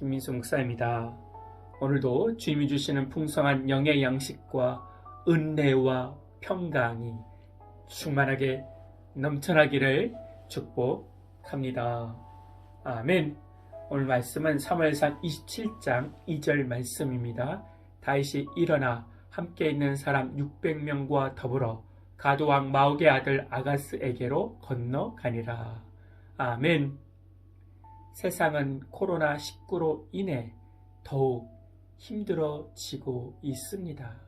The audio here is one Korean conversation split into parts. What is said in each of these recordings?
김민수 목사입니다. 오늘도 주님이 주시는 풍성한 영의 양식과 은혜와 평강이 충만하게 넘쳐나기를 축복합니다. 아멘. 오늘 말씀은 3월상 27장 2절 말씀입니다. 다윗이 일어나 함께 있는 사람 600명과 더불어 가도왕 마옥의 아들 아가스에게로 건너가니라. 아멘. 세상은 코로나19로 인해 더욱 힘들어지고 있습니다.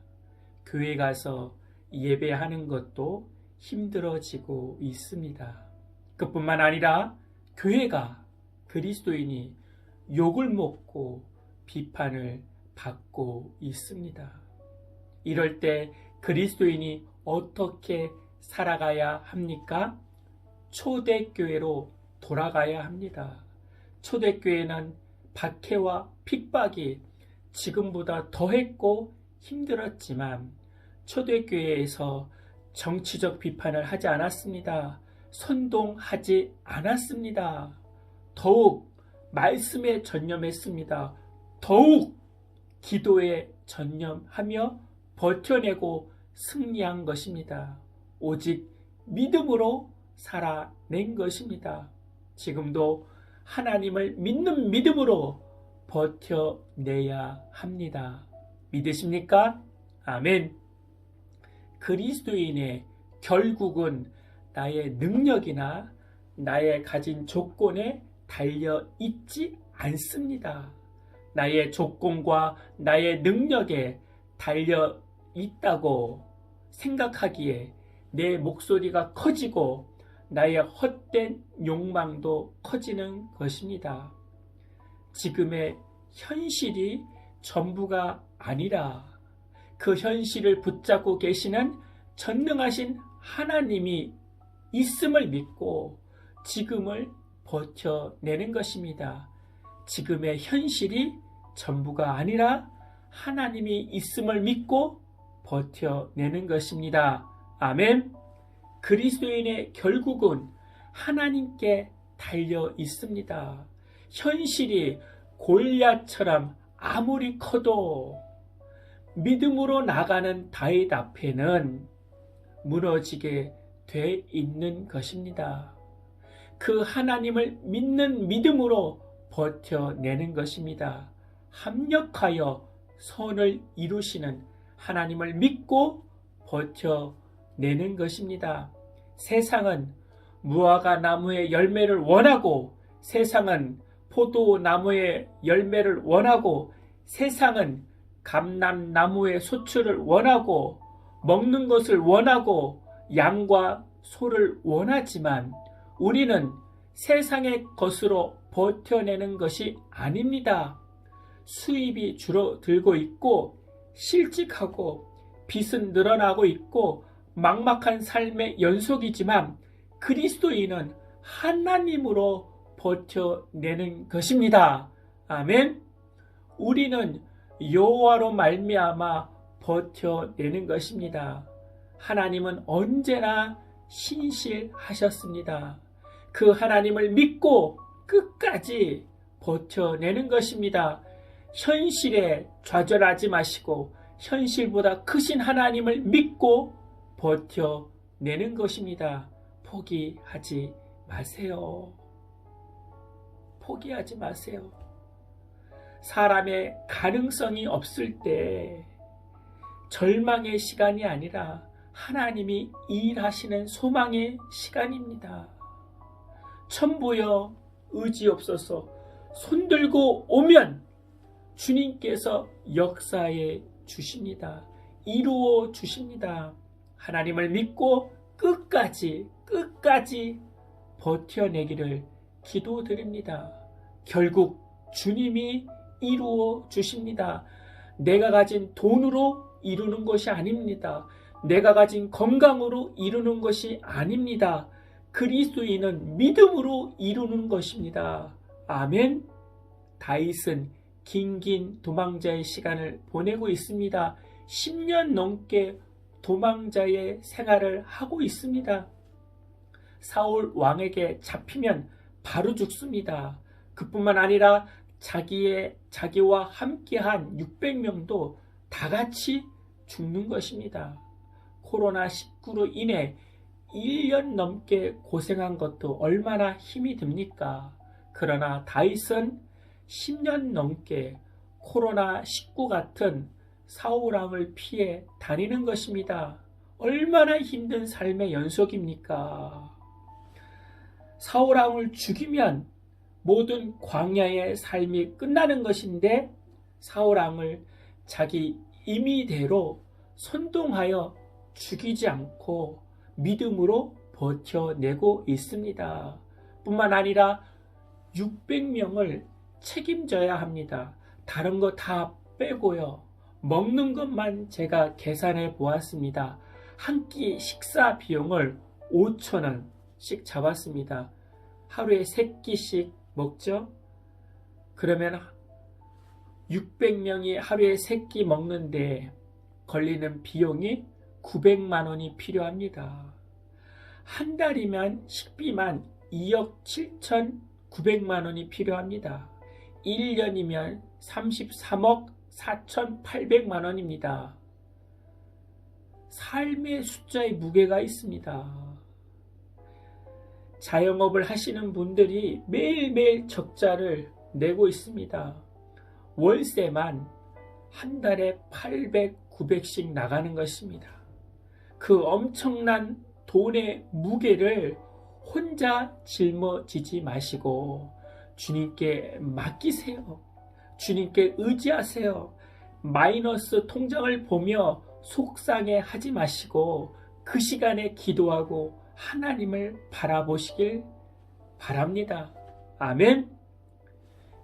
교회 가서 예배하는 것도 힘들어지고 있습니다. 그뿐만 아니라 교회가 그리스도인이 욕을 먹고 비판을 받고 있습니다. 이럴 때 그리스도인이 어떻게 살아가야 합니까? 초대교회로 돌아가야 합니다. 초대교회는 박해와 핍박이 지금보다 더했고 힘들었지만 초대교회에서 정치적 비판을 하지 않았습니다. 선동하지 않았습니다. 더욱 말씀에 전념했습니다. 더욱 기도에 전념하며 버텨내고 승리한 것입니다. 오직 믿음으로 살아낸 것입니다. 지금도 하나님을 믿는 믿음으로 버텨내야 합니다. 믿으십니까? 아멘. 그리스도인의 결국은 나의 능력이나 나의 가진 조건에 달려 있지 않습니다. 나의 조건과 나의 능력에 달려 있다고 생각하기에 내 목소리가 커지고 나의 헛된 욕망도 커지는 것입니다. 지금의 현실이 전부가 아니라 그 현실을 붙잡고 계시는 전능하신 하나님이 있음을 믿고 지금을 버텨내는 것입니다. 지금의 현실이 전부가 아니라 하나님이 있음을 믿고 버텨내는 것입니다. 아멘. 그리스도인의 결국은 하나님께 달려 있습니다. 현실이 골리앗처럼 아무리 커도 믿음으로 나가는 다윗 앞에는 무너지게 돼 있는 것입니다. 그 하나님을 믿는 믿음으로 버텨내는 것입니다. 합력하여 선을 이루시는 하나님을 믿고 버텨 내는 것입니다. 세상은 무화과 나무의 열매를 원하고 세상은 포도나무의 열매를 원하고 세상은 감람나무의 소출을 원하고 먹는 것을 원하고 양과 소를 원하지만 우리는 세상의 것으로 버텨내는 것이 아닙니다. 수입이 줄어들고 있고 실직하고 빚은 늘어나고 있고 막막한 삶의 연속이지만 그리스도인은 하나님으로 버텨내는 것입니다. 아멘. 우리는 여호와로 말미암아 버텨내는 것입니다. 하나님은 언제나 신실하셨습니다. 그 하나님을 믿고 끝까지 버텨내는 것입니다. 현실에 좌절하지 마시고 현실보다 크신 하나님을 믿고 버텨내는 것입니다. 포기하지 마세요. 포기하지 마세요. 사람의 가능성이 없을 때 절망의 시간이 아니라 하나님이 일하시는 소망의 시간입니다. 천부여 의지 없어서 손들고 오면 주님께서 역사해 주십니다. 이루어 주십니다. 하나님을 믿고 끝까지 끝까지 버텨내기를 기도드립니다. 결국 주님이 이루어 주십니다. 내가 가진 돈으로 이루는 것이 아닙니다. 내가 가진 건강으로 이루는 것이 아닙니다. 그리스도인은 믿음으로 이루는 것입니다. 아멘. 다윗은 긴긴 도망자의 시간을 보내고 있습니다. 10년 넘게 도망자의 생활을 하고 있습니다. 사울 왕에게 잡히면 바로 죽습니다. 그뿐만 아니라 자기의 자기와 함께한 600명도 다 같이 죽는 것입니다. 코로나 19로 인해 1년 넘게 고생한 것도 얼마나 힘이 듭니까? 그러나 다윗은 10년 넘게 코로나 19 같은 사우랑을 피해 다니는 것입니다. 얼마나 힘든 삶의 연속입니까? 사우랑을 죽이면 모든 광야의 삶이 끝나는 것인데 사우랑을 자기 임의대로 선동하여 죽이지 않고 믿음으로 버텨내고 있습니다. 뿐만 아니라 600명을 책임져야 합니다. 다른 거 다 빼고요. 먹는 것만 제가 계산해 보았습니다. 한 끼 식사 비용을 5천원씩 잡았습니다. 하루에 3끼씩 먹죠? 그러면 600명이 하루에 3끼 먹는데 걸리는 비용이 900만 원이 필요합니다. 한 달이면 식비만 2억 7,900만 원이 필요합니다. 1년이면 33억 4,800만 원입니다. 삶의 숫자의 무게가 있습니다. 자영업을 하시는 분들이 매일매일 적자를 내고 있습니다. 월세만 한 달에 800, 900씩 나가는 것입니다. 그 엄청난 돈의 무게를 혼자 짊어지지 마시고 주님께 맡기세요. 주님께 의지하세요. 마이너스 통장을 보며 속상해 하지 마시고 그 시간에 기도하고 하나님을 바라보시길 바랍니다. 아멘.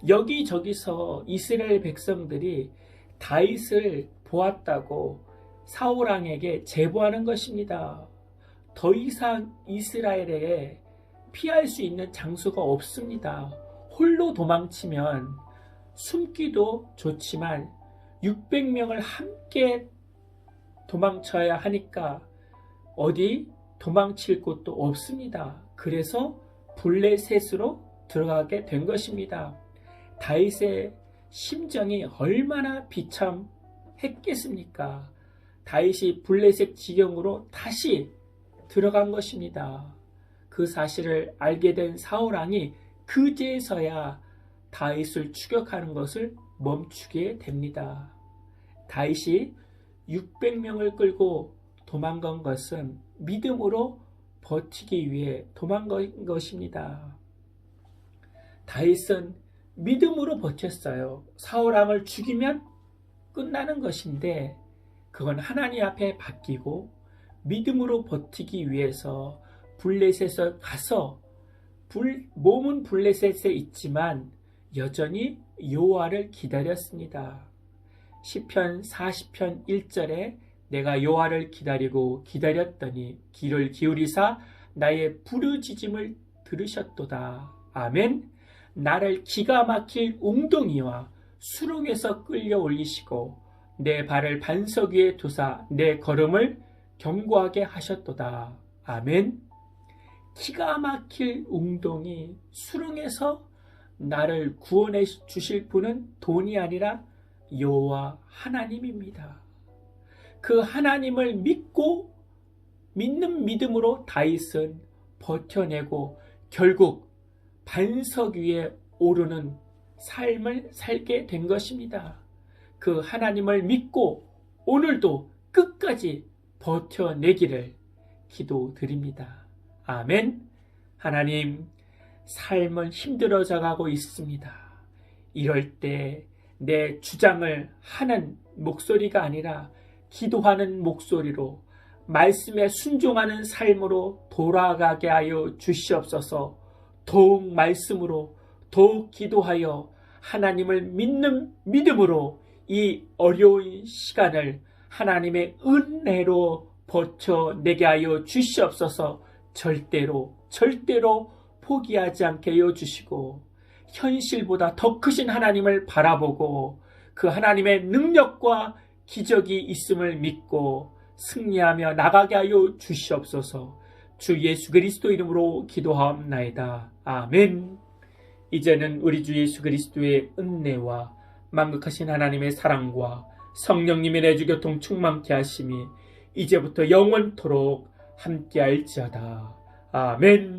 여기저기서 이스라엘 백성들이 다윗을 보았다고 사울왕에게 제보하는 것입니다. 더 이상 이스라엘에 피할 수 있는 장소가 없습니다. 홀로 도망치면 숨기도 좋지만 600명을 함께 도망쳐야 하니까 어디 도망칠 곳도 없습니다. 그래서 블레셋으로 들어가게 된 것입니다. 다윗의 심정이 얼마나 비참했겠습니까? 다윗이 블레셋 지경으로 다시 들어간 것입니다. 그 사실을 알게 된 사울 왕이 그제서야 다윗을 추격하는 것을 멈추게 됩니다. 다윗이 600명을 끌고 도망간 것은 믿음으로 버티기 위해 도망간 것입니다. 다윗은 믿음으로 버텼어요. 사울왕을 죽이면 끝나는 것인데 그건 하나님 앞에 맡기고 믿음으로 버티기 위해서 블레셋에 가서 불, 몸은 블레셋에 있지만 여전히 요아를 기다렸습니다. 시편 40편 1절에 내가 요아를 기다리고 기다렸더니 귀를 기울이사 나의 부르짖음을 들으셨도다. 아멘. 나를 기가 막힐 웅덩이와 수렁에서 끌려 올리시고 내 발을 반석 위에 두사 내 걸음을 견고하게 하셨도다. 아멘. 기가 막힐 웅덩이 수렁에서 나를 구원해 주실 분은 돈이 아니라 여호와 하나님입니다. 그 하나님을 믿고 믿는 믿음으로 다윗은 버텨내고 결국 반석 위에 오르는 삶을 살게 된 것입니다. 그 하나님을 믿고 오늘도 끝까지 버텨내기를 기도드립니다. 아멘. 하나님, 삶은 힘들어져 가고 있습니다. 이럴 때 내 주장을 하는 목소리가 아니라 기도하는 목소리로 말씀에 순종하는 삶으로 돌아가게 하여 주시옵소서 더욱 말씀으로 더욱 기도하여 하나님을 믿는 믿음으로 이 어려운 시간을 하나님의 은혜로 버텨내게 하여 주시옵소서 절대로 절대로 포기하지 않게 하여 주시고 현실보다 더 크신 하나님을 바라보고 그 하나님의 능력과 기적이 있음을 믿고 승리하며 나가게 하여 주시옵소서 주 예수 그리스도 이름으로 기도하옵나이다. 아멘. 이제는 우리 주 예수 그리스도의 은혜와 만극하신 하나님의 사랑과 성령님의 내주교 통 충만케 하심이 이제부터 영원토록 함께할지어다. 아멘.